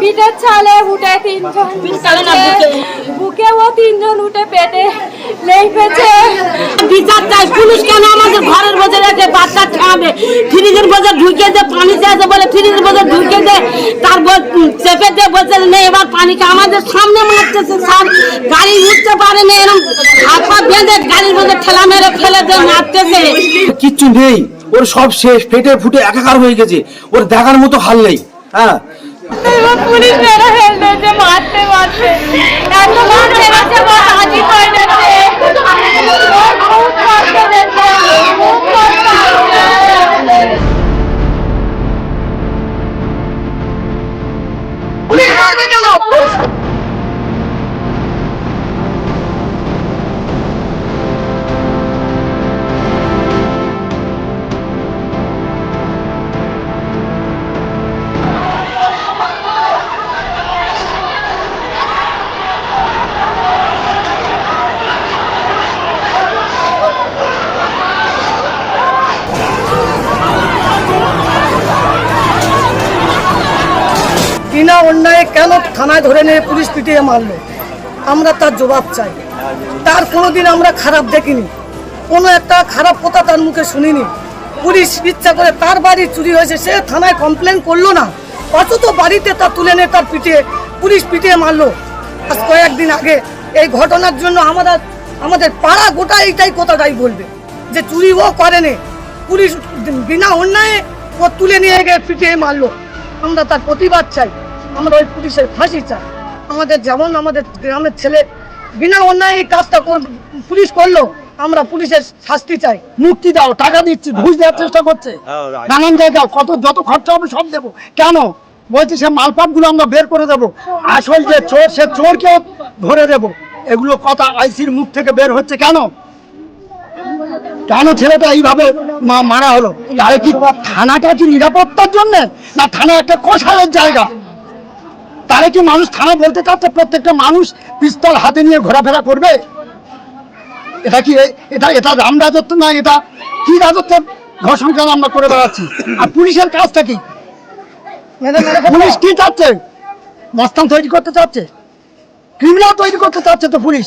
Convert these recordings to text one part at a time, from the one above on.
পিঠের ছালে উঠে তিনজন ও তিনজন উঠে পেটে লেগেছে বিচার চাই, পুলিশ কেন আমাদের ঘরের বসে রেখে বাচ্চা খাওয়াবে ফ্রিজের বসে ঢুকে দে, পানি চাইছে বলে ফ্রিজের বসে ঢুকে দে। তারপর চেপে দিয়ে বলছে নেই এবার পানিকে আমাদের সামনে মারতেছে স্যার। গাড়ি উঠতে পারে না এরকম হাত পা বেঁধে গাড়ির মধ্যে ঠেলা মেরে ফেলে দিয়ে মারতেছে। কিচ্ছু নেই, ওর সব শেষ, ফেটে ফুটে একাকার হয়ে গেছে। ওর দেখার মতো হাল নেই। হ্যাঁ পুলিশ মেরে ফেলতেছে মারতে মারতে এতবার মেরেছে বা হাজি করে গেছে বিনা অন্যায় কেন থানায় ধরে নিয়ে পুলিশ পিটিয়ে মারলো? আমরা তার জবাব চাই। তার কোনোদিন আমরা খারাপ দেখিনি। কোনো একটা খারাপ কথা তার মুখে শুনিনি। পুলিশ ইচ্ছা করে তার বাড়ি চুরি হয়েছে, সে থানায় কমপ্লেন করল না। অথচ বাড়িতে তা তুলে নিয়ে তার পিটিয়ে, পুলিশ পিটিয়ে মারলো। আজ কয়েকদিন আগে এই ঘটনার জন্য আমরা আমাদের পাড়া গোটা এইটাই কথাটাই বলবে যে চুরি ও করেনি। পুলিশ বিনা অন্যায়ে ও তুলে নিয়ে গিয়ে পিটিয়ে মারলো। আমরা তার প্রতিবাদ চাই। আমরা ওই পুলিশের ফাঁসি চাই। আমাদের যেমন আমাদের গ্রামের ছেলে বিনা অন্যায় এই কাজটা পুলিশ করল আমরা পুলিশের শাস্তি চাই। মুক্তি দাও টাকা দিচ্ছি ঘুষ দেওয়ার চেষ্টা করছে। নানান জায়গায় কত যত খরচা হবে সব দেবো। কেন? বলছে সে মালপাটগুলো আমরা বের করে দেবো। আসল যে চোর সে চোরকেও ধরে দেবো। এগুলো কথা আইসির মুখ থেকে বের হচ্ছে কেন? কেন ছেলেটা এইভাবে মা- মারা হলো? তাহলে কি থানাটা কি নিরাপত্তার জন্য? না থানা একটা কষায়ের জায়গা? তাহলে কি মানুষ থানা বলতে চাচ্ছে প্রত্যেকটা মানুষ পিস্তল হাতে নিয়ে ঘোরাফেরা করবে? এটা কি এটা এটা রাম রাজত্ব না এটা কি রাজত্ব? ঘর সংসার আমরা করে বেড়াচ্ছি। আর পুলিশের কাজটা কি? পুলিশ কি চাচ্ছে? মস্তান তৈরি করতে চাচ্ছে? ক্রিমিনাল তৈরি করতে চাচ্ছে তো পুলিশ।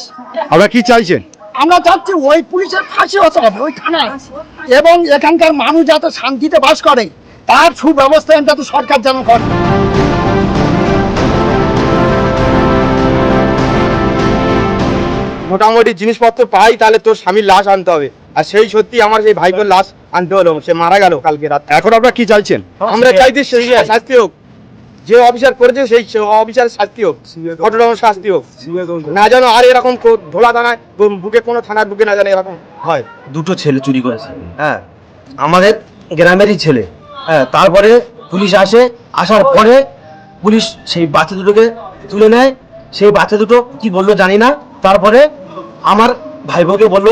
আমরা কি চাইছেন আমরা চাচ্ছি ওই পুলিশের ফাঁসি হতে হবে ওই থানায়। এবং এখানকার মানুষ যাতে শান্তিতে বাস করে তার সুব্যবস্থা যাতে সরকার যেন করে। মোটামুটি জিনিসপত্র পাই তাহলে তোর স্বামীর লাশ আনতে হবে। আর সেই সত্যি আমার সেই ভাইপোর লাশ আনতে হলো সে মারা গেল কালকে রাত। এখন আপনারা কি চাইছেন? আমরা চাইছি সেই শাস্তি হোক। যে অফিসার করেছে সেই অফিসার শাস্তি হোক। ঘটনার শাস্তি হোক। না যেন আর এরকম কো- ধোলা দানায় বুকে কোনো থানার বুকে না জানে এরকম হয়। দুটো ছেলে চুরি করেছে। হ্যাঁ আমাদের গ্রামেরই ছেলে। হ্যাঁ তারপরে পুলিশ আসে আসার পরে পুলিশ সেই বাচ্চা দুটোকে তুলে নেয়। সেই বাচ্চা দুটো কি বলল জানি না। তারপরে আমার ভাইবোকে বলল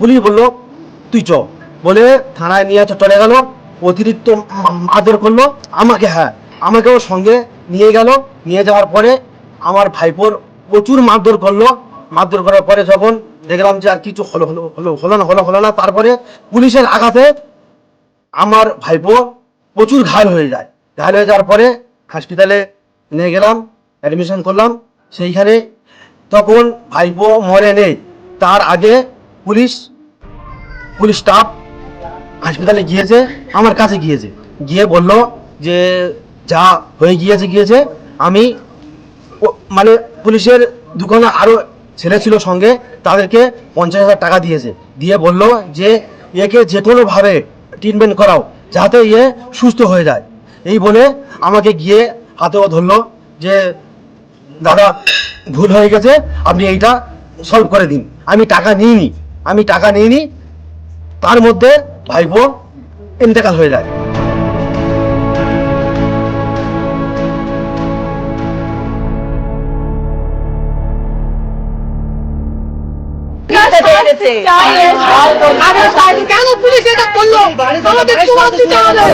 পুলিশ বলল, তুই চ। বলে থানায় নিয়ে চলে গেল, অতিরিক্ত আদর করল, আমাকে হ্যাঁ আমাকেও সঙ্গে নিয়ে গেল। নিয়ে যাওয়ার পরে আমার ভাইপোর প্রচুর মারধর করল। মারধর করার পরে যখন দেখলাম যে আর কিছু হলো হলো হলো হলো না, হলো হলো না, তারপরে পুলিশের আঘাতে আমার ভাইপো প্রচুর ঘায়ল হয়ে যায়। ঘায়ল হয়ে যাওয়ার পরে হসপিটালে নিয়ে গেলাম অ্যাডমিশন করলাম। সেইখানে তখন ভাইপো মরে নেই। তার আগে পুলিশ পুলিশ স্টাফ হাসপাতালে গিয়েছে, আমার কাছে গিয়েছে। গিয়ে বলল যে, যা হয়ে গিয়েছে গিয়েছে। আমি মানে পুলিশের দোকানে আরও ছেলে ছিল সঙ্গে, তাদেরকে পঞ্চাশ হাজার টাকা দিয়েছে। দিয়ে বলল যে, একে যে কোনোভাবে ট্রিটমেন্ট করাও, যাতে ইয়ে সুস্থ হয়ে যায়। এই বলে আমাকে গিয়ে হাতেও ধরলো যে, দাদা ভুল হয়ে গেছে আপনি এইটা সলভ করে দিন। আমি টাকা নিইনি আমি টাকা নিইনি তার মধ্যে ভাইপো ইন্তেকাল হয়ে যায়। কেন পুলিশ এটা করল? হবে।